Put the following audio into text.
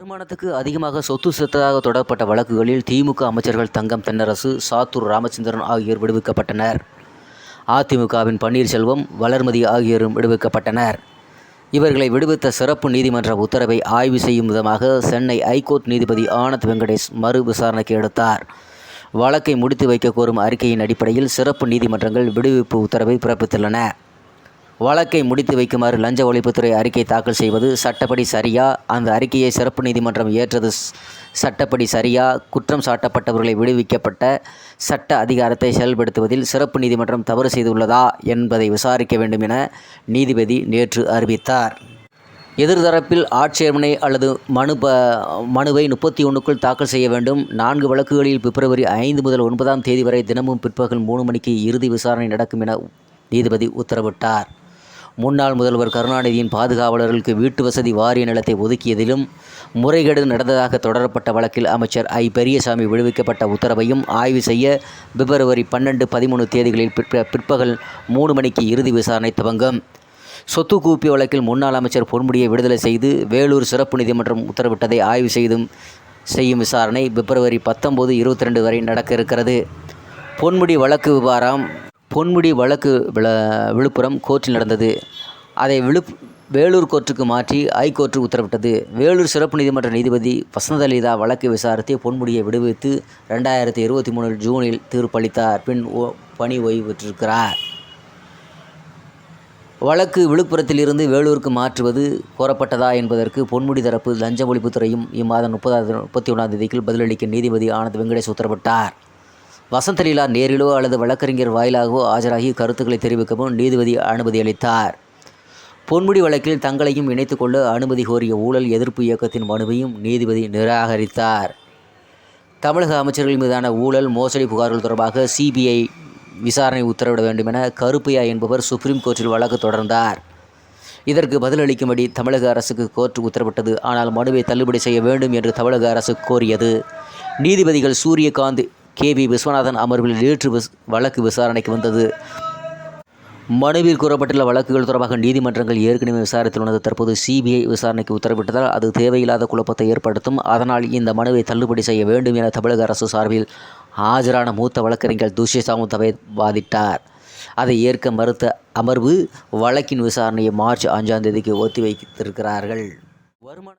வருமானத்துக்கு அதிகமாக சொத்து சேர்த்ததாக தொடரப்பட்ட வழக்குகளில் திமுக அமைச்சர்கள் தங்கம் தென்னரசு சாத்தூர் ராமச்சந்திரன் ஆகியோர் விடுவிக்கப்பட்டனர். அதிமுகவின் பன்னீர்செல்வம் வளர்மதி ஆகியோரும் விடுவிக்கப்பட்டனர். இவர்களை விடுவித்த சிறப்பு நீதிமன்ற உத்தரவை ஆய்வு செய்யும் விதமாக சென்னை ஐகோர்ட் நீதிபதி ஆனந்த் வெங்கடேஷ் மறு விசாரணைக்கு எடுத்தார். வழக்கை முடித்து வைக்க கோரும் அறிக்கையின் அடிப்படையில் சிறப்பு நீதிமன்றங்கள் விடுவிப்பு உத்தரவை பிறப்பித்துள்ளன. வழக்கை முடித்து வைக்குமாறு லஞ்ச ஒழிப்புத்துறை அறிக்கை தாக்கல் செய்வது சட்டப்படி சரியா? அந்த அறிக்கையை சிறப்பு நீதிமன்றம் ஏற்றது சட்டப்படி சரியா? குற்றம் சாட்டப்பட்டவர்களை விடுவிக்கப்பட்ட சட்ட அதிகாரத்தை செயல்படுத்துவதில் சிறப்பு நீதிமன்றம் தவறு செய்துள்ளதா என்பதை விசாரிக்க வேண்டும் என நீதிபதி நேற்று அறிவித்தார். எதிர்தரப்பில் ஆட்சேபனை அல்லது மனு ப மனுவை முப்பத்தி ஒன்றுக்குள் தாக்கல் செய்ய வேண்டும். நான்கு வழக்குகளில் பிப்ரவரி ஐந்து முதல் ஒன்பதாம் தேதி வரை தினமும் பிற்பகல் மூணு மணிக்கு இறுதி விசாரணை நடக்கும் என நீதிபதி உத்தரவிட்டார். முன்னாள் முதல்வர் கருணாநிதியின் பாதுகாவலர்களுக்கு வீட்டு வசதி வாரிய நிலத்தை ஒதுக்கியதிலும் முறைகேடு நடந்ததாக தொடரப்பட்ட வழக்கில் அமைச்சர் ஐ. பெரியசாமி விடுவிக்கப்பட்ட உத்தரவையும் ஆய்வு செய்ய பிப்ரவரி பன்னெண்டு பதிமூணு தேதிகளில் பிற்ப- பிற்பகல் மூணு மணிக்கு இறுதி விசாரணை துவங்கும். சொத்து கூப்பி வழக்கில் முன்னாள் அமைச்சர் பொன்முடியை விடுதலை செய்து வேலூர் சிறப்பு நீதிமன்றம் உத்தரவிட்டதை ஆய்வு செய்தும் செய்யும் விசாரணை பிப்ரவரி பத்தொம்போது இருபத்தி ரெண்டு வரை நடக்க இருக்கிறது. பொன்முடி வழக்கு விவகாரம் பொன்முடி வழக்கு விழுப்புரம் கோர்ட்டில் நடந்தது. அதை விழுப் வேலூர் கோர்ட்டுக்கு மாற்றி ஐகோர்ட்டு உத்தரவிட்டது. வேலூர் சிறப்பு நீதிமன்ற நீதிபதி வசந்தலிதா வழக்கு விசாரித்து பொன்முடியை விடுவித்து ரெண்டாயிரத்தி இருபத்தி மூணு ஜூனில் தீர்ப்பளித்தார் பின் ஓ- பணி ஓய்வு பெற்றிருக்கிறார். வழக்கு விழுப்புரத்திலிருந்து வேலூருக்கு மாற்றுவது கோரப்பட்டதா என்பதற்கு பொன்முடி தரப்பு லஞ்ச ஒழிப்புத்துறையும் இம்மாதம் முப்பதாவது முப்பத்தி ஒன்றாம் தேதிக்குள் பதிலளிக்க நீதிபதி ஆனந்த் வெங்கடேஷ் உத்தரவிட்டார். வசந்தலீலா நேரிலோ அல்லது வழக்கறிஞர் வாயிலாகவோ ஆஜராகி கருத்துக்களை தெரிவிக்கவும் நீதிபதி அனுமதி அளித்தார். பொன்முடி வழக்கில் தங்களையும் இணைத்துக்கொள்ள அனுமதி கோரிய ஊழல் எதிர்ப்பு இயக்கத்தின் மனுவையும் நீதிபதி நிராகரித்தார். தமிழக அமைச்சர்கள் மீதான ஊழல் மோசடி புகார்கள் தொடர்பாக சிபிஐ விசாரணை உத்தரவிட வேண்டும் என கருப்பையா என்பவர் சுப்ரீம் கோர்ட்டில் வழக்கு தொடர்ந்தார். இதற்கு பதிலளிக்கும்படி தமிழக அரசுக்கு கோர்ட் உத்தரவிட்டது. ஆனால் மனுவை தள்ளுபடி செய்ய வேண்டும் என்று தமிழக அரசு கோரியது. நீதிபதிகள் சூரியகாந்த் கே வி விஸ்வநாதன் அமர்வில் நேற்று விஸ் வழக்கு விசாரணைக்கு வந்தது. மனுவில் கூறப்பட்டுள்ள வழக்குகள் தொடர்பாக நீதிமன்றங்கள் ஏற்கனவே விசாரித்துள்ளது. தற்போது சிபிஐ விசாரணைக்கு உத்தரவிட்டதால் அது தேவையில்லாத குழப்பத்தை ஏற்படுத்தும். அதனால் இந்த மனுவை தள்ளுபடி செய்ய வேண்டும் என தமிழக அரசு சார்பில் ஆஜரான மூத்த வழக்கறிஞர் துஷ்ய சாமுத்தவை வாதிட்டார். அதை ஏற்க மறுத்த அமர்வு வழக்கின் விசாரணையை மார்ச் அஞ்சாம் தேதிக்கு ஒத்திவைத்திருக்கிறார்கள். வருமான